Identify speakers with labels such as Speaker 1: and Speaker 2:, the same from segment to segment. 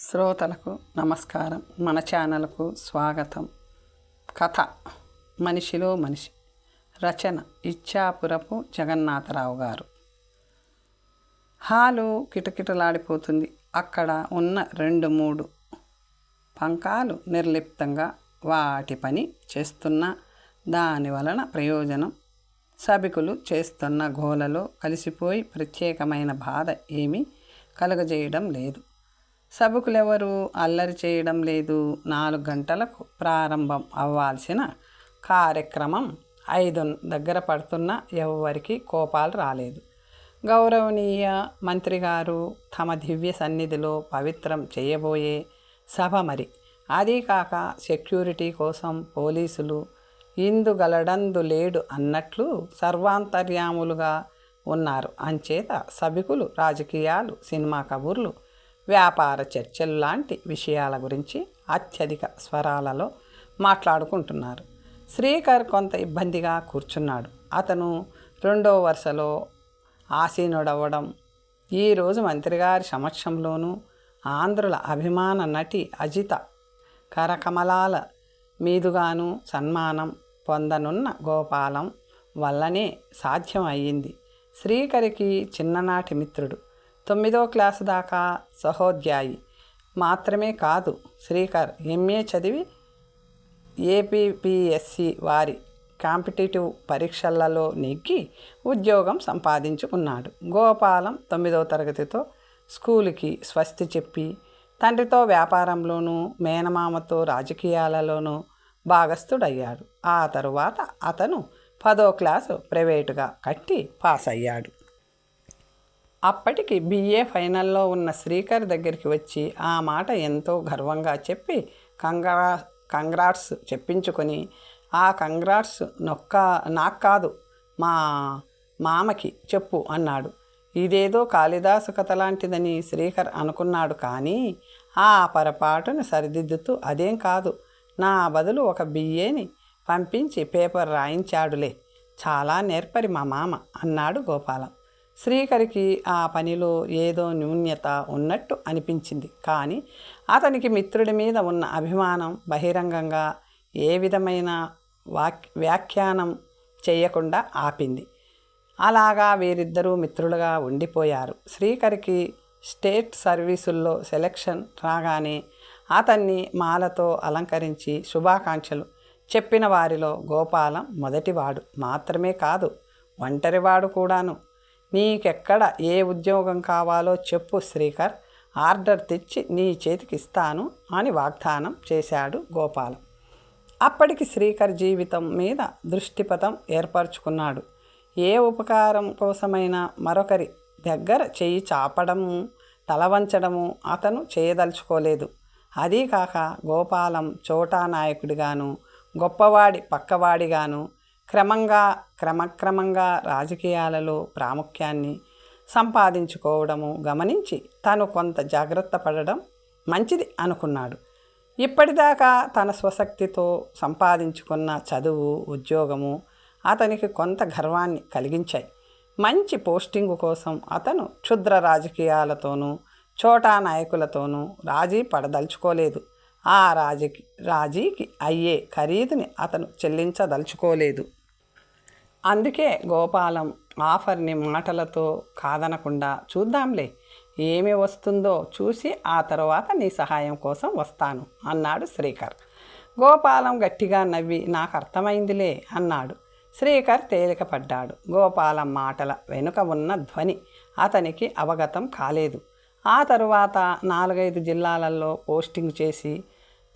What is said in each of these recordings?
Speaker 1: శ్రోతలకు నమస్కారం. మన ఛానల్కు స్వాగతం. కథ మనిషిలో మనిషి. రచన ఇచ్చాపురపు జగన్నాథరావు గారు. హాలు కిటకిటలాడిపోతుంది. అక్కడ ఉన్న రెండు మూడు పంకాలు నిర్లిప్తంగా వాటి పని చేస్తున్న దాని వలన ప్రయోజనం. సభికులు చేస్తున్న గోలలో కలిసిపోయి ప్రత్యేకమైన బాధ ఏమీ కలుగజేయడం లేదు. సభకులెవరూ అల్లరి చేయడం లేదు. నాలుగు గంటలకు ప్రారంభం అవ్వాల్సిన కార్యక్రమం ఐదు దగ్గర పడుతున్న ఎవరికి కోపాలు రాలేదు. గౌరవనీయ మంత్రి గారు తమ దివ్య సన్నిధిలో పవిత్రం చేయబోయే సభ మరి. అదీ కాక సెక్యూరిటీ కోసం పోలీసులు ఇందుగలడందు లేడు అన్నట్లు సర్వాంతర్యాములుగా ఉన్నారు. అంచేత సభికులు రాజకీయాలు సినిమా కబుర్లు వ్యాపార చర్చలు లాంటి విషయాల గురించి అత్యధిక స్వరాలలో మాట్లాడుకుంటున్నారు. శ్రీకర్ కొంత ఇబ్బందిగా కూర్చున్నాడు. అతను రెండో వరుసలో ఆసీనుడవ్వడం ఈరోజు మంత్రిగారి సమక్షంలోనూ ఆంధ్రుల అభిమాన నటి అజిత కరకమలాల మీదుగాను సన్మానం పొందనున్న గోపాలం వల్లనే సాధ్యం అయ్యింది శ్రీకరికి చిన్ననాటి మిత్రుడు. తొమ్మిదో క్లాసు దాకా సహోద్యాయి. మాత్రమే కాదు శ్రీకర్ ఎంఏ చదివి ఏపీపీఎస్సి వారి కాంపిటేటివ్ పరీక్షలలో నెగ్గి ఉద్యోగం సంపాదించుకున్నాడు. గోపాలం తొమ్మిదవ తరగతితో స్కూలుకి స్వస్తి చెప్పి తండ్రితో వ్యాపారంలోనూ మేనమామతో రాజకీయాలలోనూ భాగస్థుడయ్యాడు. ఆ తరువాత అతను పదో క్లాసు ప్రైవేటుగా కట్టి పాస్ అయ్యాడు అప్పటికి బిఏ ఫైనల్లో ఉన్న శ్రీకర్ దగ్గరికి వచ్చి ఆ మాట ఎంతో గర్వంగా చెప్పి కంగ్రా కంగ్రాట్స్ చెప్పించుకొని ఆ కంగ్రాట్స్ నొక్క నాకు కాదు మా మామకి చెప్పు అన్నాడు. ఇదేదో కాళిదాసు కథ లాంటిదని శ్రీకర్ అనుకున్నాడు కానీ ఆ పొరపాటును సరిదిద్దుతూ అదేం కాదు. నా బదులు ఒక బిఏని పంపించి పేపర్ రాయించాడులే. చాలా నేర్పరి మా మామ అన్నాడు గోపాలం. శ్రీకరికి ఆ పనిలో ఏదో న్యూన్యత ఉన్నట్టు అనిపించింది. కానీ అతనికి మిత్రుడి మీద ఉన్న అభిమానం బహిరంగంగా ఏ విధమైన వాక్ వ్యాఖ్యానం చేయకుండా ఆపింది. అలాగా వీరిద్దరూ మిత్రులుగా ఉండిపోయారు. శ్రీకరికి స్టేట్ సర్వీసుల్లో సెలక్షన్ రాగానే అతన్ని మాలతో అలంకరించి శుభాకాంక్షలు చెప్పిన వారిలో గోపాలం మొదటివాడు. మాత్రమే కాదు ఒంటరివాడు కూడాను. నీకెక్కడ ఏ ఉద్యోగం కావాలో చెప్పు శ్రీకర్. ఆర్డర్ తెచ్చి నీ చేతికి ఇస్తాను అని వాగ్దానం చేశాడు గోపాలం. అప్పటికి శ్రీకర్ జీవితం మీద దృష్టిపథం ఏర్పరచుకున్నాడు. ఏ ఉపకారం కోసమైనా మరొకరి దగ్గర చేయి చాపడము తలవంచడము అతను చేయదలుచుకోలేదు. అదీ కాక గోపాలం చోటా నాయకుడిగాను గొప్పవాడి పక్కవాడిగాను క్రమంగా క్రమక్రమంగా రాజకీయాలలో ప్రాముఖ్యాన్ని సంపాదించుకోవడము గమనించి తను కొంత జాగ్రత్త పడడం మంచిది అనుకున్నాడు. ఇప్పటిదాకా తన స్వశక్తితో సంపాదించుకున్న చదువు ఉద్యోగము అతనికి కొంత గర్వాన్ని కలిగించాయి. మంచి పోస్టింగు కోసం అతను క్షుద్ర రాజకీయాలతోనూ చోటా నాయకులతోనూ రాజీ పడదలుచుకోలేదు. ఆ రాజీకి రాజీకి అయ్యే ఖరీదుని అతను చెల్లించదలుచుకోలేదు. అందుకే గోపాలం ఆఫర్ని మాటలతో కాదనకుండా చూద్దాంలే. ఏమి వస్తుందో చూసి ఆ తర్వాత నీ సహాయం కోసం వస్తాను అన్నాడు శ్రీకర్. గోపాలం గట్టిగా నవ్వి నాకు అర్థమైందిలే అన్నాడు. శ్రీకర్ తేలికపడ్డాడు. గోపాలం మాటల వెనుక ఉన్న ధ్వని అతనికి అవగతం కాలేదు. ఆ తరువాత నాలుగైదు జిల్లాలలో పోస్టింగ్ చేసి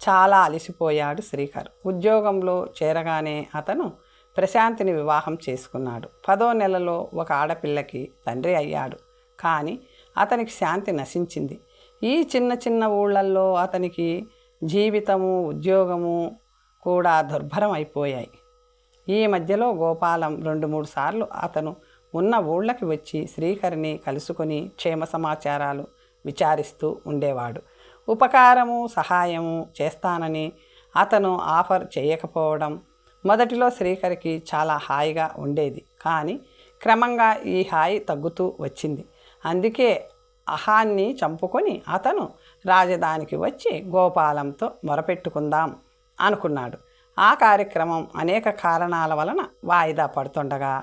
Speaker 1: చాలా అలసిపోయాడు శ్రీకర్. ఉద్యోగంలో చేరగానే అతను ప్రశాంతిని వివాహం చేసుకున్నాడు. పదో నెలలో ఒక ఆడపిల్లకి తండ్రి అయ్యాడు. కానీ అతనికి శాంతి నశించింది. ఈ చిన్న చిన్న ఊళ్ళల్లో అతనికి జీవితము ఉద్యోగము కూడా దుర్భరం అయిపోయాయి ఈ మధ్యలో గోపాలం రెండు మూడు సార్లు అతను ఉన్న ఊళ్ళకి వచ్చి శ్రీకరిని కలుసుకొని క్షేమ సమాచారాలు విచారిస్తూ ఉండేవాడు. ఉపకారము సహాయము చేస్తానని అతను ఆఫర్ చేయకపోవడం మొదటిలో శ్రీకరికి చాలా హాయిగా ఉండేది. కానీ క్రమంగా ఈ హాయి తగ్గుతూ వచ్చింది. అందుకే అహాన్ని చంపుకొని అతను రాజధానికి వచ్చి గోపాలంతో మొరపెట్టుకుందాం అనుకున్నాడు. ఆ కార్యక్రమం అనేక కారణాల వలన వాయిదా పడుతుండగా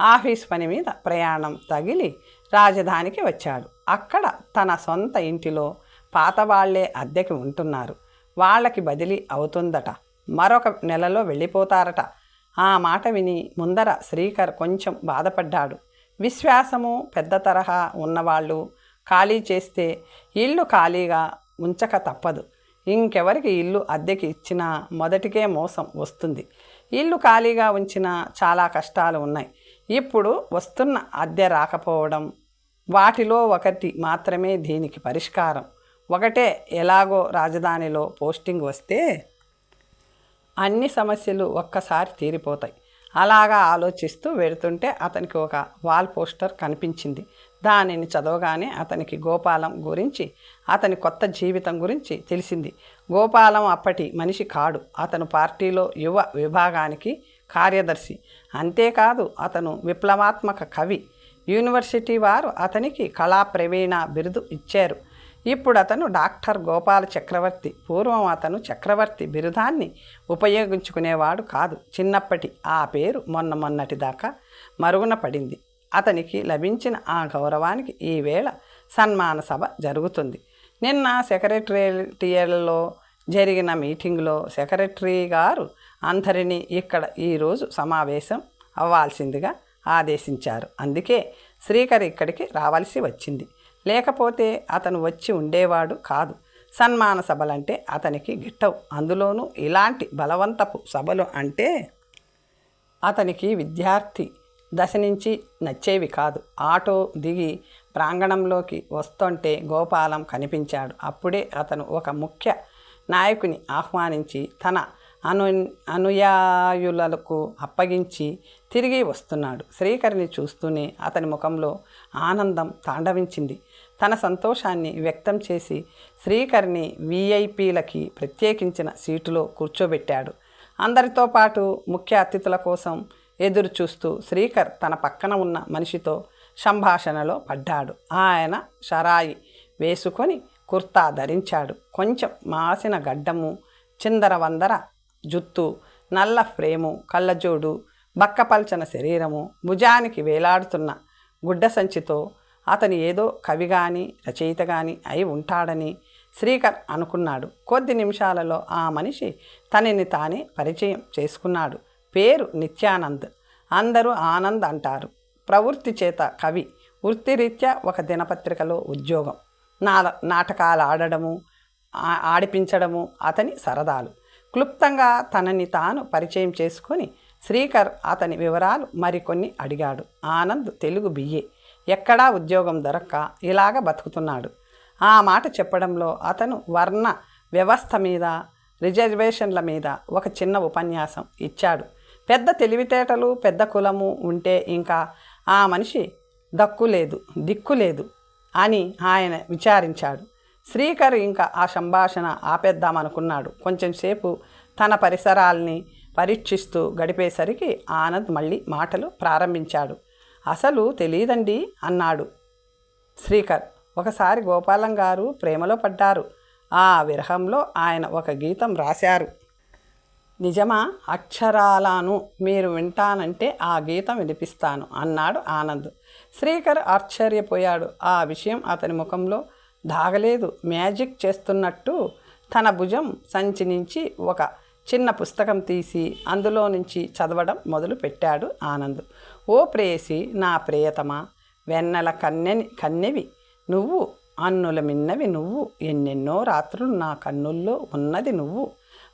Speaker 1: ఆఫీస్ పని మీద ప్రయాణం తగిలి రాజధానికి వచ్చాడు. అక్కడ తన సొంత ఇంటిలో పాతవాళ్ళే అద్దెకి ఉంటున్నారు. వాళ్ళకి బదిలీ అవుతుందట. మరొక నెలలో వెళ్ళిపోతారట. ఆ మాట విని ముందర శ్రీకర్ కొంచెం బాధపడ్డాడు. విశ్వాసము పెద్ద తరహా ఉన్నవాళ్ళు ఖాళీ చేస్తే ఇల్లు ఖాళీగా ఉంచక తప్పదు. ఇంకెవరికి ఇల్లు అద్దెకి ఇచ్చినా మొదటికే మోసం వస్తుంది. ఇల్లు ఖాళీగా ఉంచినా చాలా కష్టాలు ఉన్నాయి. ఇప్పుడు వస్తున్న అద్దె రాకపోవడం వాటిలో ఒకటి మాత్రమే దీనికి పరిష్కారం. ఒకటే ఎలాగో రాజధానిలో పోస్టింగ్ వస్తే అన్ని సమస్యలు ఒక్కసారి తీరిపోతాయి. అలాగా ఆలోచిస్తూ వెళుతుంటే అతనికి ఒక వాల్ పోస్టర్ కనిపించింది. దానిని చదవగానే అతనికి గోపాలం గురించి అతని కొత్త జీవితం గురించి తెలిసింది. గోపాలం అప్పటి మనిషి కాడు. అతను పార్టీలో యువ విభాగానికి కార్యదర్శి. అంతేకాదు అతను విప్లవాత్మక కవి. యూనివర్సిటీ వారు అతనికి కళా ప్రవీణ బిరుదు ఇచ్చారు. ఇప్పుడు అతను డాక్టర్ గోపాల చక్రవర్తి పూర్వం అతను చక్రవర్తి బిరుదాన్ని ఉపయోగించుకునేవాడు కాదు. చిన్నప్పటి ఆ పేరు మొన్న మొన్నటి దాకా మరుగున పడింది. అతనికి లభించిన ఆ గౌరవానికి ఈవేళ సన్మాన సభ జరుగుతుంది. నిన్న సెక్రటేరియల్లో జరిగిన మీటింగ్లో సెక్రటరీ గారు అందరినీ ఇక్కడ ఈరోజు సమావేశం అవ్వాల్సిందిగా ఆదేశించారు. అందుకే శ్రీకర్ ఇక్కడికి రావాల్సి వచ్చింది. లేకపోతే అతను వచ్చి ఉండేవాడు కాదు. సన్మాన సభలంటే అతనికి గిట్టవు. అందులోనూ ఇలాంటి బలవంతపు సభలు అంటే అతనికి విద్యార్థి దశ నుంచి నచ్చేవి కాదు. ఆటో దిగి ప్రాంగణంలోకి వస్తుంటే గోపాలం కనిపించాడు. అప్పుడే అతను ఒక ముఖ్య నాయకుని ఆహ్వానించి తన అను అనుయాయులకు అప్పగించి తిరిగి వస్తున్నాడు. శ్రీకరిని చూస్తూనే అతని ముఖంలో ఆనందం తాండవించింది. తన సంతోషాన్ని వ్యక్తం చేసి శ్రీకర్ని వీఐపీలకి ప్రత్యేకించిన సీటులో కూర్చోబెట్టాడు. అందరితో పాటు ముఖ్య అతిథుల కోసం ఎదురు చూస్తూ శ్రీకర్ తన పక్కన ఉన్న మనిషితో సంభాషణలో పడ్డాడు. ఆయన షరాయి వేసుకొని కుర్తా ధరించాడు. కొంచెం మాసిన గడ్డము చిందర వందర జుత్తు నల్ల ఫ్రేము కళ్ళజోడు బక్కపల్చన శరీరము భుజానికి వేలాడుతున్న గుడ్డ సంచితో అతను ఏదో కవి కానీ రచయిత కానీ అయి ఉంటాడని శ్రీకర్ అనుకున్నాడు. కొద్ది నిమిషాలలో ఆ మనిషి తనని తానే పరిచయం చేసుకున్నాడు. పేరు నిత్యానంద్. అందరూ ఆనంద్ అంటారు. ప్రవృత్తి చేత కవి. వృత్తిరీత్యా ఒక దినపత్రికలో ఉద్యోగం. నా నాటకాలు ఆడడము ఆడిపించడము అతని సరదాలు. క్లుప్తంగా తనని తాను పరిచయం చేసుకొని శ్రీకర్ అతని వివరాలు మరికొన్ని అడిగాడు. ఆనంద్ తెలుగు బియ్యే ఎక్కడా ఉద్యోగం దొరక్క ఇలాగ బతుకుతున్నాడు. ఆ మాట చెప్పడంలో అతను వర్ణ వ్యవస్థ మీద రిజర్వేషన్ల మీద ఒక చిన్న ఉపన్యాసం ఇచ్చాడు. పెద్ద తెలివితేటలు పెద్ద కులము ఉంటే ఇంకా ఆ మనిషి దక్కు లేదు దిక్కు లేదు అని ఆయన విచారించాడు. శ్రీకర్ ఇంకా ఆ సంభాషణ ఆపేద్దామనుకున్నాడు. కొంచెంసేపు తన పరిసరాల్ని పరీక్షిస్తూ గడిపేసరికి ఆనంద్ మళ్ళీ మాటలు ప్రారంభించాడు. అసలు తెలియదండి అన్నాడు. శ్రీకర్ ఒకసారి గోపాలం గారు ప్రేమలో పడ్డారు. ఆ విరహంలో ఆయన ఒక గీతం రాశారు. నిజమా? అక్షరాలను మీరు వింటానంటే ఆ గీతం వినిపిస్తాను అన్నాడు ఆనంద్. శ్రీకర్ ఆశ్చర్యపోయాడు. ఆ విషయం అతని ముఖంలో దాగలేదు. మ్యాజిక్ చేస్తున్నట్టు తన భుజం సంచి నుంచి ఒక చిన్న పుస్తకం తీసి అందులో నుంచి చదవడం మొదలు పెట్టాడు ఆనంద్. ఓ ప్రేసి నా ప్రియతమా వెన్నెల కన్నెని కన్నెవి నువ్వు అన్నుల మిన్నవి నువ్వు ఎన్నెన్నో రాత్రులు నా కన్నుల్లో ఉన్నది నువ్వు.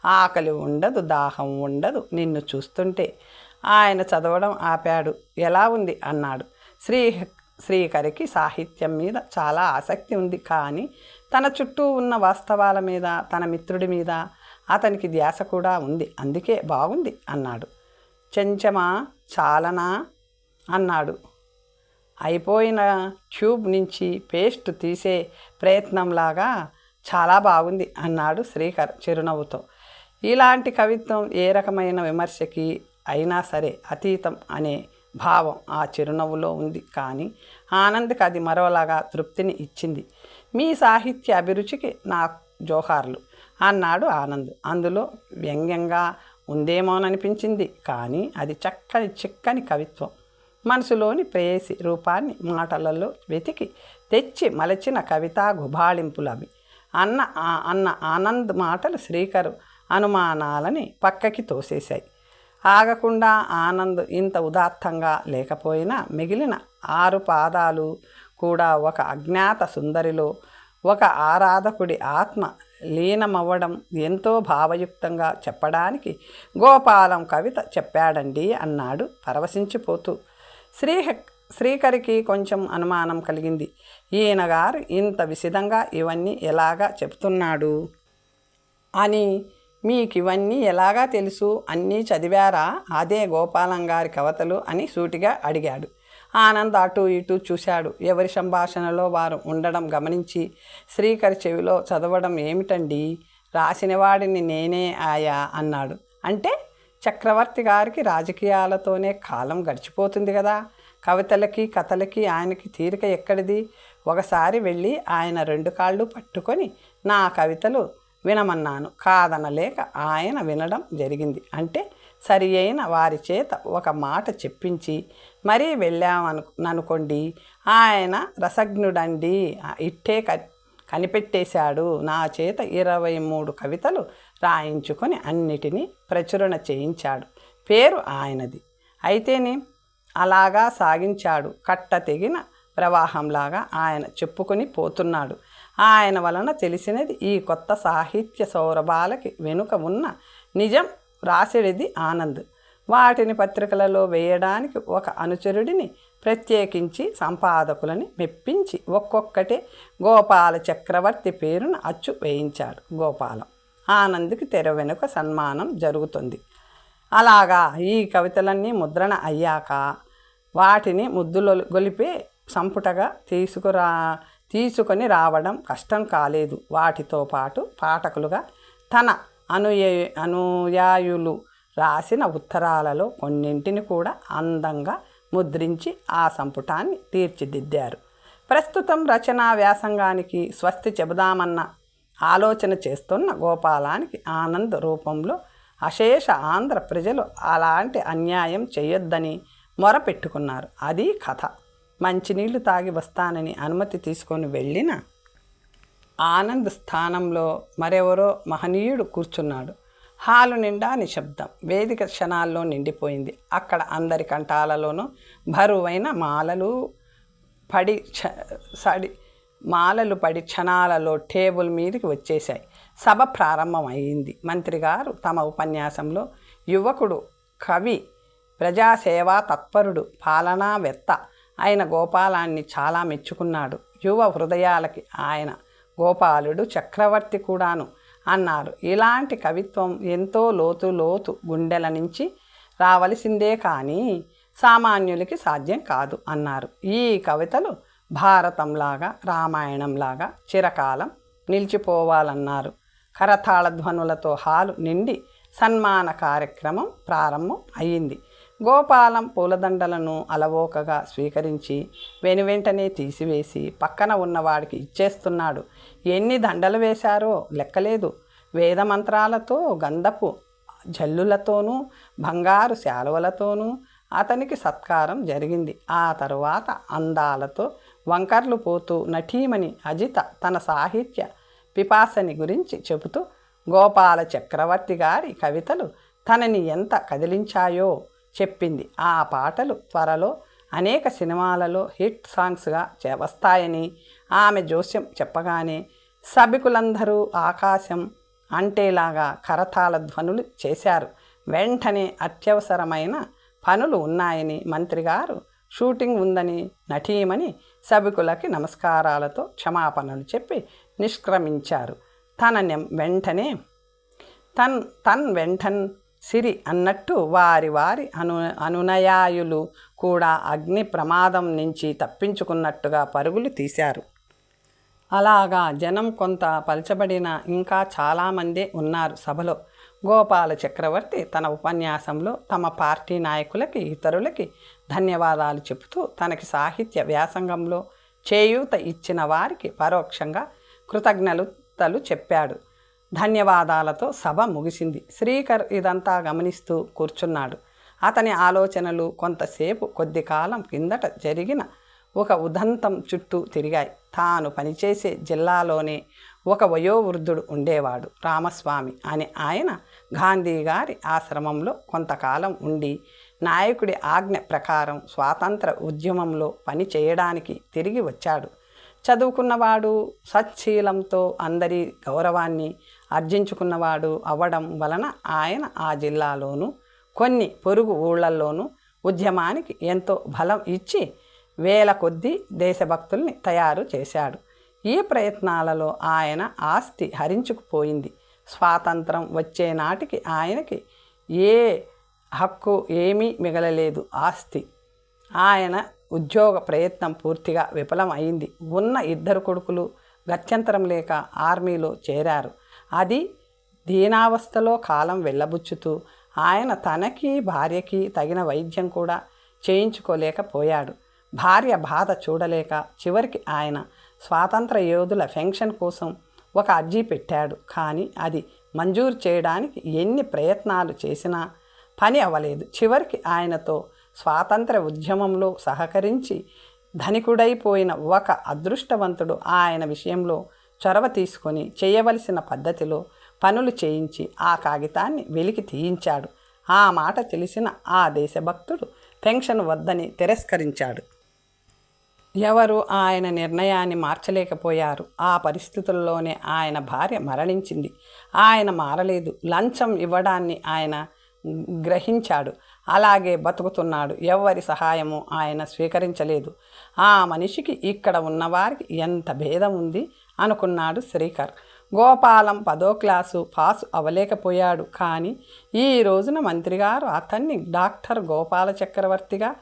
Speaker 1: ఆకలి ఉండదు దాహం ఉండదు నిన్ను చూస్తుంటే. ఆయన చదవడం ఆపాడు ఎలా ఉంది? అన్నాడు. శ్రీ శ్రీకరికి సాహిత్యం మీద చాలా ఆసక్తి ఉంది. కానీ తన చుట్టూ ఉన్న వాస్తవాల మీద తన మిత్రుడి మీద అతనికి ధ్యాస కూడా ఉంది. అందుకే బాగుంది అన్నాడు. చెంచమా చాలనా? అన్నాడు. అయిపోయిన ట్యూబ్ నుంచి పేస్ట్ తీసే ప్రయత్నంలాగా చాలా బాగుంది అన్నాడు శ్రీకర్ చిరునవ్వుతో. ఇలాంటి కవిత్వం ఏ రకమైన విమర్శకి అయినా సరే అతీతం అనే భావం ఆ చిరునవ్వులో ఉంది. కానీ ఆనంద్కి అది మరోలాగా తృప్తిని ఇచ్చింది. మీ సాహిత్య అభిరుచికి నా జోహార్లు అన్నాడు ఆనంద్. అందులో వ్యంగ్యంగా ఉందేమోననిపించింది. కానీ అది చక్కని చిక్కని కవిత్వం. మనసులోని ప్రేయసి రూపాన్ని మాటలలో వెతికి తెచ్చి మలచిన కవితా గుబాళింపులవి. అన్న అన్న ఆనంద్ మాటలు శ్రీకరు అనుమానాలని పక్కకి తోసేశాయి. ఆగకుండా ఆనంద్ ఇంత ఉదాత్తంగా లేకపోయినా మిగిలిన ఆరు పాదాలు కూడా ఒక అజ్ఞాత సుందరిలో ఒక ఆరాధకుడి ఆత్మ లీనమవ్వడం ఎంతో భావయుక్తంగా చెప్పడానికి గోపాలం కవిత చెప్పాడండి అన్నాడు పరవశించిపోతూ శ్రీ శ్రీకరికి కొంచెం అనుమానం కలిగింది. ఈయన గారు ఇంత విసిదంగా ఇవన్నీ ఎలాగా చెప్తున్నాడు? అని మీకు ఇవన్నీ ఎలాగా తెలుసు? అన్నీ చదివారా? అదే గోపాలం గారి కవతలు అని సూటిగా అడిగాడు. ఆనంద్ అటు ఇటు చూశాడు. ఎవరి సంభాషణలో వారు ఉండడం గమనించి శ్రీకరి చెవిలో చదవడం ఏమిటండి? రాసినవాడిని నేనే ఆయా అన్నాడు. అంటే చక్రవర్తి గారికి రాజకీయాలతోనే కాలం గడిచిపోతుంది కదా. కవితలకి కథలకి ఆయనకి తీరిక ఎక్కడిది? ఒకసారి వెళ్ళి ఆయన రెండు కాళ్ళు పట్టుకొని నా కవితలు వినమన్నాను. కాదనలేక ఆయన వినడం జరిగింది. అంటే సరి అయిన వారి చేత ఒక మాట చెప్పించి మరీ వెళ్ళామను అనుకోండి ఆయన రసజ్ఞుడండి ఇట్టే క కనిపెట్టేశాడు. నా చేత ఇరవై మూడు కవితలు రాయించుకొని అన్నిటినీ ప్రచురణ చేయించాడు. పేరు ఆయనది. అయితేనే అలాగా సాగించాడు. కట్ట తెగిన ప్రవాహంలాగా ఆయన చెప్పుకొని పోతున్నాడు. ఆయన వలన తెలిసినది ఈ కొత్త సాహిత్య సౌరభాలకి వెనుక ఉన్న నిజం రాసిడిది ఆనంద్. వాటిని పత్రికలలో వేయడానికి ఒక అనుచరుడిని ప్రత్యేకించి సంపాదకులని మెప్పించి ఒక్కొక్కటే గోపాల చక్రవర్తి పేరును అచ్చు వేయించాడు గోపాలం. ఆనంద్కి తెర వెనుక సన్మానం జరుగుతుంది. అలాగా ఈ కవితలన్నీ ముద్రణ అయ్యాక వాటిని ముద్దులో గొలిపే సంపుటగా తీసుకురా తీసుకొని రావడం కష్టం కాలేదు. వాటితో పాటు పాఠకులుగా తన అనుయ అనుయాయులు రాసిన ఉత్తరాలలో కొన్నింటిని కూడా అందంగా ముద్రించి ఆ సంపుటాన్ని తీర్చిదిద్దారు. ప్రస్తుతం రచనా వ్యాసంగానికి స్వస్తి చెబుదామన్న ఆలోచన చేస్తున్న గోపాలానికి ఆనంద్ రూపంలో అశేష ఆంధ్ర ప్రజలు అలాంటి అన్యాయం చేయొద్దని మొరపెట్టుకున్నారు. అది కథ. మంచినీళ్ళు తాగి వస్తానని అనుమతి తీసుకొని వెళ్ళిన ఆనంద్ స్థానంలో మరెవరో మహనీయుడు కూర్చున్నాడు. హాలు నిండా నిశ్శబ్దం. వేదిక క్షణాల్లో నిండిపోయింది. అక్కడ అందరి కంఠాలలోనూ బరువైన మాలలు పడి సడి మాలలు పడి క్షణాలలో టేబుల్ మీదకి వచ్చేశాయి. సభ ప్రారంభం అయింది మంత్రి గారు తమ ఉపన్యాసంలో యువకుడు కవి ప్రజాసేవా తత్పరుడు పాలనావేత్త ఆయన గోపాలాన్ని చాలా మెచ్చుకున్నాడు. యువ హృదయాలకి ఆయన గోపాలుడు చక్రవర్తి కూడాను అన్నారు. ఇలాంటి కవిత్వం ఎంతో లోతు లోతు గుండెల నుంచి రావలసిందే కానీ సామాన్యులకి సాధ్యం కాదు అన్నారు. ఈ కవితలు భారతంలాగా రామాయణంలాగా చిరకాలం నిలిచిపోవాలన్నారు. కరతాళ ధ్వనులతో హాలు నిండి సన్మాన కార్యక్రమం ప్రారంభం అయ్యింది గోపాలం పూలదండలను అలవోకగా స్వీకరించి వెనువెంటనే తీసివేసి పక్కన ఉన్నవాడికి ఇచ్చేస్తున్నాడు. ఎన్ని దండలు వేశారో లెక్కలేదు. వేదమంత్రాలతో గంధపు జల్లులతోనూ బంగారు శాలువలతోనూ అతనికి సత్కారం జరిగింది. ఆ తరువాత అందాలతో వంకర్లు పోతూ నటీమణి అజిత తన సాహిత్య పిపాసని గురించి చెబుతూ గోపాల చక్రవర్తి గారి కవితలు తనని ఎంత కదిలించాయో చెప్పింది. ఆ పాటలు త్వరలో అనేక సినిమాలలో హిట్ సాంగ్స్గా చే- వస్తాయని ఆమె జోస్యం చెప్పగానే సభికులందరూ ఆకాశం అంటేలాగా కరతాళ ధ్వనులు చేశారు. వెంటనే అత్యవసరమైన పనులు ఉన్నాయని మంత్రిగారు షూటింగ్ ఉందని నటీమని సభికులకి నమస్కారాలతో క్షమాపణలు చెప్పి నిష్క్రమించారు. తన నెం- వెంటనే తన్ తన్ వెంటన్ సిరి అన్నట్టు వారి వారి అను అనునయాయులు కూడా అగ్ని ప్రమాదం నుంచి తప్పించుకున్నట్టుగా పరుగులు తీశారు. అలాగా జనం కొంత పలచబడిన ఇంకా చాలామందే ఉన్నారు సభలో. గోపాల చక్రవర్తి తన ఉపన్యాసంలో తమ పార్టీ నాయకులకి ఇతరులకి ధన్యవాదాలు చెబుతూ తనకి సాహిత్య వ్యాసంగంలో చేయూత ఇచ్చిన వారికి పరోక్షంగా కృతజ్ఞతలు చెప్పాడు. ధన్యవాదాలతో సభ ముగిసింది. శ్రీకర్ ఇదంతా గమనిస్తూ కూర్చున్నాడు. అతని ఆలోచనలు కొంతసేపు కొద్ది కాలం కిందట జరిగిన ఒక ఉదంతం చుట్టూ తిరిగాయి. తాను పనిచేసే జిల్లాలోనే ఒక వయోవృద్ధుడు ఉండేవాడు రామస్వామి అని ఆయన గాంధీ గారి ఆశ్రమంలో కొంతకాలం ఉండి నాయకుడి ఆజ్ఞ ప్రకారం స్వాతంత్ర ఉద్యమంలో పని చేయడానికి తిరిగి వచ్చాడు. చదువుకున్నవాడు సచ్చీలంతో అందరి గౌరవాన్ని ఆర్జించుకున్నవాడు అవ్వడం వలన ఆయన ఆ జిల్లాలోనూ కొన్ని పొరుగు ఊళ్ళల్లోనూ ఉద్యమానికి ఎంతో బలం ఇచ్చి వేల కొద్దీ దేశభక్తుల్ని తయారు చేశాడు. ఈ ప్రయత్నాలలో ఆయన ఆస్తి హరించుకుపోయింది. స్వాతంత్రం వచ్చే నాటికి ఆయనకి ఏ హక్కు ఏమీ మిగలలేదు ఆస్తి. ఆయన ఉద్యోగ ప్రయత్నం పూర్తిగా విఫలం అయింది ఉన్న ఇద్దరు కొడుకులు గత్యంతరం లేక ఆర్మీలో చేరారు. అది దీనావస్థలో కాలం వెళ్ళబుచ్చుతూ ఆయన తనకి భార్యకి తగిన వైద్యం కూడా చేయించుకోలేకపోయాడు. భార్య బాధ చూడలేక చివరికి ఆయన స్వాతంత్ర యోధుల పెన్షన్ కోసం ఒక అర్జీ పెట్టాడు. కానీ అది మంజూరు చేయడానికి ఎన్ని ప్రయత్నాలు చేసినా పని అవ్వలేదు. చివరికి ఆయనతో స్వాతంత్ర ఉద్యమంలో సహకరించి ధనికుడైపోయిన ఒక అదృష్టవంతుడు ఆయన విషయంలో చొరవ తీసుకొని చేయవలసిన పద్ధతిలో పనులు చేయించి ఆ కాగితాన్ని వెలికి తీయించాడు. ఆ మాట తెలిసిన ఆ దేశభక్తుడు పెన్షన్ వద్దని తిరస్కరించాడు. ఎవరు ఆయన నిర్ణయాన్ని మార్చలేకపోయారు. ఆ పరిస్థితుల్లోనే ఆయన భార్య మరణించింది. ఆయన మారలేదు. లంచం ఇవ్వడాన్ని ఆయన గ్రహించాడు. అలాగే బతుకుతున్నాడు. ఎవరి సహాయము ఆయన స్వీకరించలేదు. ఆ మనిషికి ఇక్కడ ఉన్నవారికి ఎంత భేదం ఉంది అనుకున్నాడు శ్రీకర్. గోపాలం పదో క్లాసు పాసు అవ్వలేకపోయాడు కానీ ఈ రోజున మంత్రిగారు అతన్ని డాక్టర్ గోపాల చక్రవర్తిగా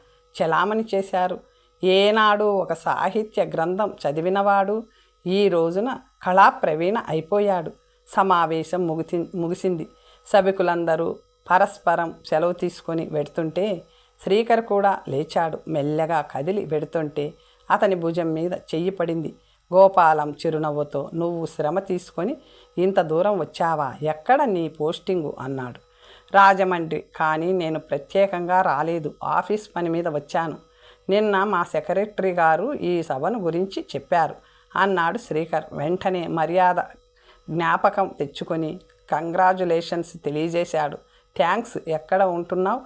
Speaker 1: చలామణి చేశారు. ఏనాడు ఒక సాహిత్య గ్రంథం చదివినవాడు. ఈ రోజున కళాప్రవీణ అయిపోయాడు. సమావేశం ముగిసి ముగిసింది. సభికులందరూ పరస్పరం సెలవు తీసుకొని వెడుతుంటే శ్రీకర్ కూడా లేచాడు. మెల్లగా కదిలి వెడుతుంటే అతని భుజం మీద చెయ్యి పడింది. గోపాలం చిరునవ్వుతో నువ్వు శ్రమ తీసుకొని ఇంత దూరం వచ్చావా? ఎక్కడ నీ పోస్టింగు? అన్నాడు. రాజమండ్రి కానీ నేను ప్రత్యేకంగా రాలేదు. ఆఫీస్ పని మీద వచ్చాను. నిన్న మా సెక్రటరీ గారు ఈ సభను గురించి చెప్పారు అన్నాడు శ్రీకర్. వెంటనే మర్యాద జ్ఞాపకం తెచ్చుకొని కంగ్రాచులేషన్స్ తెలియజేశాడు. థ్యాంక్స్. ఎక్కడ ఉంటున్నావు?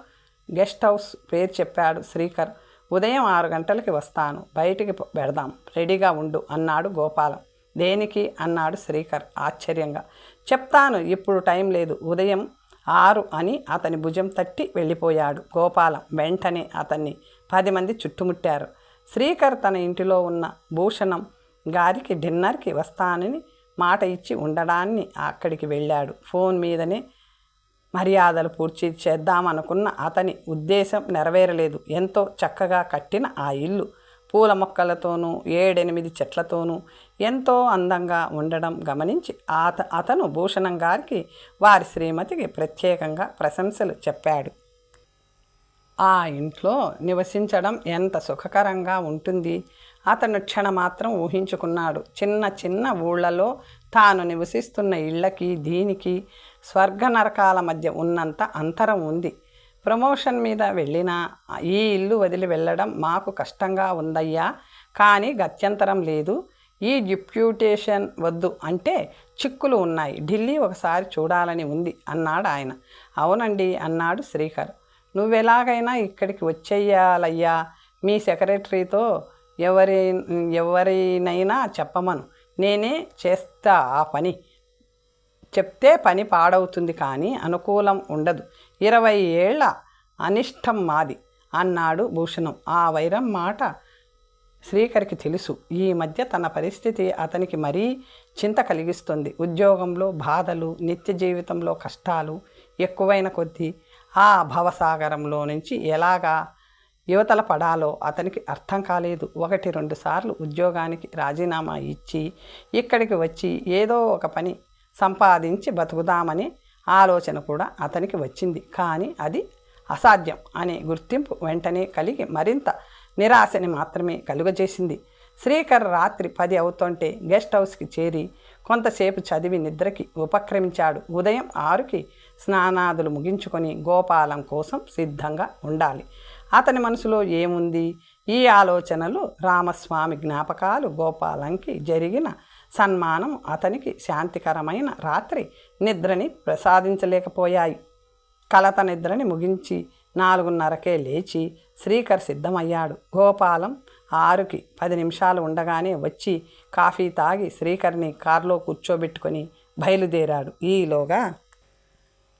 Speaker 1: గెస్ట్ హౌస్ పేరు చెప్పాడు శ్రీకర్. ఉదయం ఆరు గంటలకి వస్తాను. బయటికి పెడదాం. రెడీగా ఉండు అన్నాడు గోపాలం. దేనికి? అన్నాడు శ్రీకర్ ఆశ్చర్యంగా. చెప్తాను ఇప్పుడు టైం లేదు. ఉదయం ఆరు అని అతని భుజం తట్టి వెళ్ళిపోయాడు గోపాలం. వెంటనే అతన్ని పది మంది చుట్టుముట్టారు. శ్రీకర్ తన ఇంటిలో ఉన్న భూషణం గారికి డిన్నర్కి వస్తానని మాట ఇచ్చి ఉండడాన్ని అక్కడికి వెళ్ళాడు. ఫోన్ మీదనే మర్యాదలు పూర్తి చేద్దామనుకున్న అతని ఉద్దేశం నెరవేరలేదు. ఎంతో చక్కగా కట్టిన ఆ ఇల్లు పూల మొక్కలతోనూ ఏడెనిమిది చెట్లతోనూ ఎంతో అందంగా ఉండడం గమనించి అత అతను భూషణం గారికి వారి శ్రీమతికి ప్రత్యేకంగా ప్రశంసలు చెప్పాడు. ఆ ఇంట్లో నివసించడం ఎంత సుఖకరంగా ఉంటుంది. అతను క్షణమాత్రం ఊహించుకున్నాడు. చిన్న చిన్న ఊళ్ళలో తాను నివసిస్తున్న ఇళ్ళకి దీనికి స్వర్గ నరకాల మధ్య ఉన్నంత అంతరం ఉంది. ప్రమోషన్ మీద వెళ్ళినా ఈ ఇల్లు వదిలి వెళ్ళడం మాకు కష్టంగా ఉందయ్యా. కానీ గత్యంతరం లేదు. ఈ డిప్యూటేషన్ వద్దు అంటే చిక్కులు ఉన్నాయి. ఢిల్లీ ఒకసారి చూడాలని ఉంది అన్నాడు ఆయన అవునండి అన్నాడు శ్రీకర్. నువ్వెలాగైనా ఇక్కడికి వచ్చేయాలయ్యా. మీ సెక్రటరీతో ఎవరి ఎవరినైనా చెప్పమను. నేనే చేస్తా ఆ పని. చెప్తే పని పాడవుతుంది కానీ అనుకూలం ఉండదు. ఇరవై ఏళ్ళ అనిష్టం మాది అన్నాడు భూషణం. ఆ వైరం మాట శ్రీకరికి తెలుసు. ఈ మధ్య తన పరిస్థితి అతనికి మరీ చింత కలిగిస్తుంది. ఉద్యోగంలో బాధలు నిత్య జీవితంలో కష్టాలు ఎక్కువైన కొద్దీ ఆ భవసాగరంలో నుంచి ఎలాగా యువతల పడాలో అతనికి అర్థం కాలేదు. ఒకటి రెండు సార్లు ఉద్యోగానికి రాజీనామా ఇచ్చి ఇక్కడికి వచ్చి ఏదో ఒక పని సంపాదించి బతుకుదామని ఆలోచన కూడా అతనికి వచ్చింది. కానీ అది అసాధ్యం అనే గుర్తింపు వెంటనే కలిగి మరింత నిరాశని మాత్రమే కలుగజేసింది. శ్రీకర్ రాత్రి పది అవుతుంటే గెస్ట్ హౌస్కి చేరి కొంతసేపు చదివి నిద్రకి ఉపక్రమించాడు. ఉదయం ఆరుకి స్నానాదులు ముగించుకొని గోపాలం కోసం సిద్ధంగా ఉండాలి. అతని మనసులో ఏముంది? ఈ ఆలోచనలు రామస్వామి జ్ఞాపకాలు గోపాలంకి జరిగిన సన్మానం అతనికి శాంతికరమైన రాత్రి నిద్రని ప్రసాదించలేకపోయాయి. కలత నిద్రని ముగించి నాలుగున్నరకే లేచి శ్రీకర్ సిద్ధమయ్యాడు. గోపాలం ఆరుకి పది నిమిషాలు ఉండగానే వచ్చి కాఫీ తాగి శ్రీకర్ని కారులో కూర్చోబెట్టుకొని బయలుదేరాడు. ఈలోగా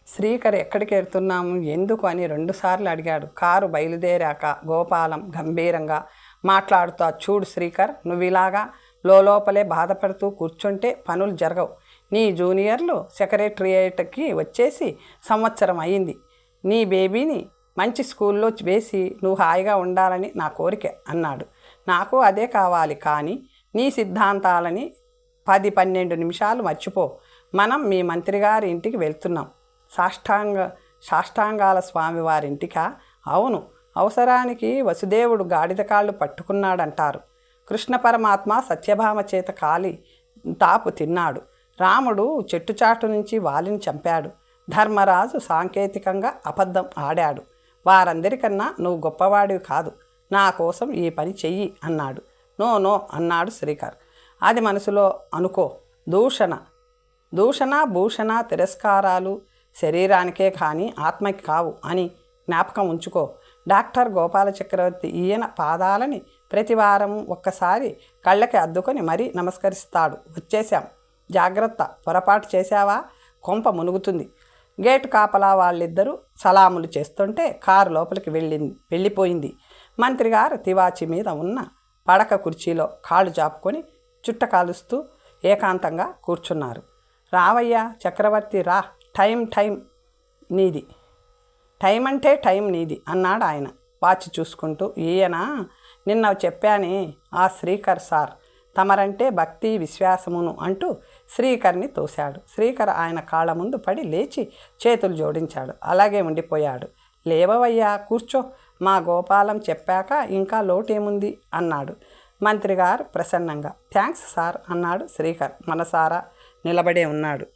Speaker 1: శ్రీకర్ ఎక్కడికి వెళ్తున్నాము ఎందుకు అని రెండుసార్లు అడిగాడు. కారు బయలుదేరాక గోపాలం గంభీరంగా మాట్లాడుతా చూడు శ్రీకర్ నువ్వు ఇలాగా లోపలే బాధపడుతూ కూర్చుంటే పనులు జరగవు. నీ జూనియర్లు సెక్రటరియేట్కి వచ్చేసి సంవత్సరం అయింది. నీ బేబీని మంచి స్కూల్లో వేసి నువ్వు హాయిగా ఉండాలని నా కోరిక అన్నాడు. నాకు అదే కావాలి కానీ నీ సిద్ధాంతాలని పది పన్నెండు నిమిషాలు మర్చిపో. మనం మీ మంత్రి గారి ఇంటికి వెళ్తున్నాం. సాష్టాంగ సాష్టాంగాల స్వామి వారింటికా? అవును అవసరానికి వసుదేవుడు గాడిద కాళ్ళు పట్టుకున్నాడంటారు. కృష్ణ పరమాత్మ సత్యభామ చేత కాలి తాపు తిన్నాడు. రాముడు చెట్టుచాటు నుంచి వాలిని చంపాడు. ధర్మరాజు సాంకేతికంగా అబద్ధం ఆడాడు. వారందరికన్నా నువ్వు గొప్పవాడివి కాదు. నా కోసం ఈ పని చెయ్యి అన్నాడు. నో నో అన్నాడు శ్రీకర్. అది మనసులో అనుకో. దూషణ. దూషణ భూషణ తిరస్కారాలు శరీరానికే కానీ ఆత్మకి కావు అని జ్ఞాపకం ఉంచుకో. డాక్టర్ గోపాల చక్రవర్తి ఈయన పాదాలని ప్రతివారం ఒక్కసారి కళ్ళకి అద్దుకొని మరీ నమస్కరిస్తాడు. వచ్చేశాం. జాగ్రత్త. పొరపాటు చేశావా? కొంప మునుగుతుంది. గేటు కాపలా వాళ్ళిద్దరూ సలాములు చేస్తుంటే కారు లోపలికి వెళ్ళింది వెళ్ళిపోయింది. మంత్రి గారు తివాచి మీద ఉన్న పడక కుర్చీలో కాళ్ళు చాపుకొని చుట్ట కాలుస్తూ ఏకాంతంగా కూర్చున్నారు. రావయ్యా చక్రవర్తి రా టైం టైం నీది. టైం అంటే టైం నీది అన్నాడు ఆయన. వాచ్ చూసుకుంటూ ఈయన? నిన్న చెప్పానే ఆ శ్రీకర్ సార్ తమరంటే భక్తి విశ్వాసమును అంటూ శ్రీకర్ని తోశాడు. శ్రీకర్ ఆయన కాళ్ళ ముందు పడి లేచి చేతులు జోడించాడు. అలాగే ఉండిపోయాడు. లేవవయ్యా కూర్చో. మా గోపాలం చెప్పాక ఇంకా లోటేముంది? అన్నాడు. మంత్రి గారు ప్రసన్నంగా. థ్యాంక్స్ సార్ అన్నాడు శ్రీకర్. మనసారా నిలబడే ఉన్నాడు.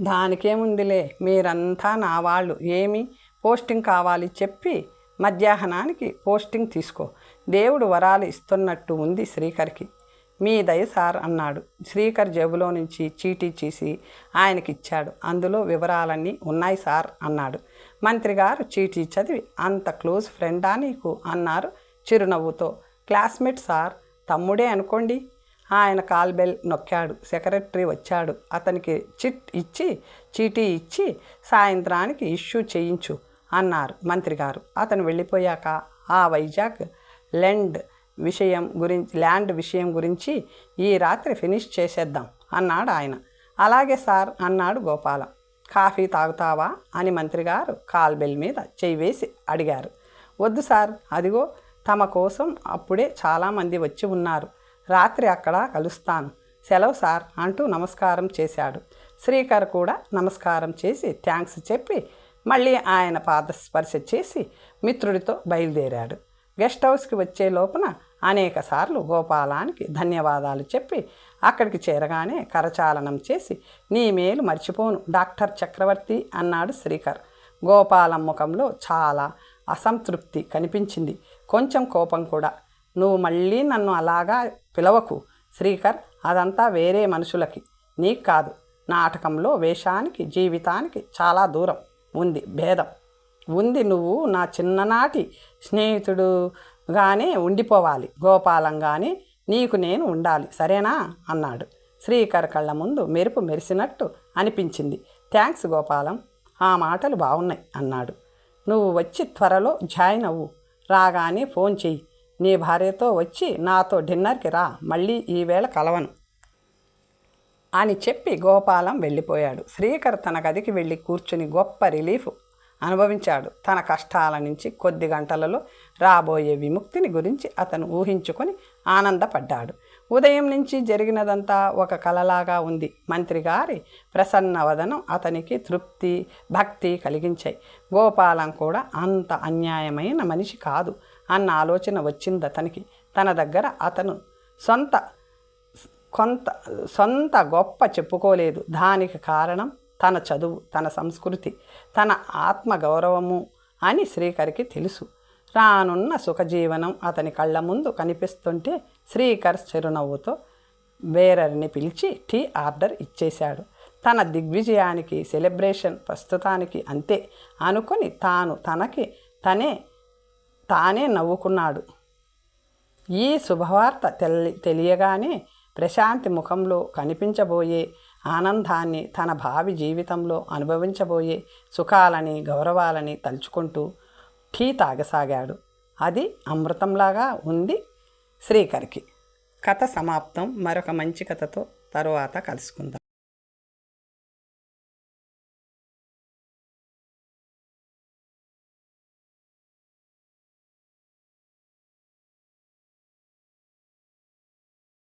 Speaker 1: దానికేముందిలే? మీరంతా నా వాళ్ళు. ఏమి? పోస్టింగ్ కావాలి చెప్పి మధ్యాహ్నానికి పోస్టింగ్ తీసుకో. దేవుడు వరాలు ఇస్తున్నట్టు ఉంది శ్రీకర్కి. మీ దయ సార్ అన్నాడు. శ్రీకర్ జేబులో నుంచి చీటీ చీసి ఆయనకిచ్చాడు. అందులో వివరాలన్నీ ఉన్నాయి సార్ అన్నాడు. మంత్రి గారు చీటీ చదివి అంత క్లోజ్ ఫ్రెండా నీకు? అన్నారు చిరునవ్వుతో. క్లాస్మేట్ సార్ తమ్ముడే అనుకోండి. ఆయన కాల్ బెల్ నొక్కాడు. సెక్రటరీ వచ్చాడు. అతనికి చిట్ ఇచ్చి చీటీ ఇచ్చి సాయంత్రానికి ఇష్యూ చేయించు అన్నారు మంత్రి గారు అతను వెళ్ళిపోయాక ఆ వైజాగ్ ల్యాండ్ విషయం గురించి ల్యాండ్ విషయం గురించి ఈ రాత్రి ఫినిష్ చేసేద్దాం అన్నాడు ఆయన. అలాగే సార్ అన్నాడు గోపాలం. కాఫీ తాగుతావా అని మంత్రి గారు కాల్ బెల్ మీద చేయి వేసి అడిగారు. వద్దు సార్ అదిగో తమ కోసం అప్పుడే చాలామంది వచ్చి ఉన్నారు. రాత్రి అక్కడ కలుస్తాను. సెలవు సార్ అంటూ నమస్కారం చేశాడు. శ్రీకర్ కూడా నమస్కారం చేసి థ్యాంక్స్ చెప్పి మళ్ళీ ఆయన పాదస్పర్శ చేసి మిత్రుడితో బయలుదేరాడు. గెస్ట్ హౌస్కి వచ్చే లోపల అనేక సార్లు గోపాలానికి ధన్యవాదాలు చెప్పి అక్కడికి చేరగానే కరచాలనం చేసి నీ మేలు మర్చిపోను డాక్టర్ చక్రవర్తి అన్నాడు శ్రీకర్. గోపాలం ముఖంలో చాలా అసంతృప్తి కనిపించింది. కొంచెం కోపం కూడా నువ్వు మళ్ళీ నన్ను అలాగా పిలవకు. శ్రీకర్ అదంతా వేరే మనుషులకి. నీకు కాదు. నాటకంలో వేషానికి జీవితానికి చాలా దూరం. ఉంది. భేదం. ఉంది నువ్వు నా చిన్ననాటి స్నేహితుడుగానే ఉండిపోవాలి. గోపాలంగానే నీకు నేను ఉండాలి. సరేనా? అన్నాడు. శ్రీకర్ కళ్ళ ముందు మెరుపు మెరిసినట్టు అనిపించింది. థ్యాంక్స్ గోపాలం. ఆ మాటలు బాగున్నాయి అన్నాడు. నువ్వు వచ్చి త్వరలో జాయిన్ అవ్వు. రాగానే ఫోన్ చెయ్యి. నీ భార్యతో వచ్చి నాతో డిన్నర్కి రా మళ్ళీ ఈవేళ కలవను. అని చెప్పి గోపాలం వెళ్ళిపోయాడు. శ్రీకర్ తన గదికి వెళ్ళి కూర్చుని గొప్ప రిలీఫ్ అనుభవించాడు. తన కష్టాల నుంచి కొద్ది గంటలలో రాబోయే విముక్తిని గురించి అతను ఊహించుకొని ఆనందపడ్డాడు. ఉదయం నుంచి జరిగినదంతా ఒక కలలాగా ఉంది. మంత్రి గారి ప్రసన్నవదనం అతనికి తృప్తి భక్తి కలిగించాయి. గోపాలం కూడా అంత అన్యాయమైన మనిషి కాదు. అన్న ఆలోచన వచ్చింది అతనికి. తన దగ్గర అతను సొంత కొంత సొంత గొప్ప చెప్పుకోలేదు. దానికి కారణం తన చదువు తన సంస్కృతి తన ఆత్మ గౌరవము అని శ్రీకర్కి తెలుసు. రానున్న సుఖజీవనం అతని కళ్ళ ముందు కనిపిస్తుంటే శ్రీకర్ చిరునవ్వుతో బేరర్ని పిలిచి టీ ఆర్డర్ ఇచ్చేశాడు. తన దిగ్విజయానికి సెలబ్రేషన్ ప్రస్తుతానికి అంతే అనుకొని తాను తనకి తనే తానే నవ్వుకున్నాడు. ఈ శుభవార్త తెలి తెలియగానే ప్రశాంతి ముఖంలో కనిపించబోయే ఆనందాన్ని తన భావి జీవితంలో అనుభవించబోయే సుఖాలని గౌరవాలని తలుచుకుంటూ టీ తాగసాగాడు. అది అమృతంలాగా ఉంది శ్రీకర్కి. కథ సమాప్తం. మరొక మంచి కథతో తరువాత కలుసుకుందాం.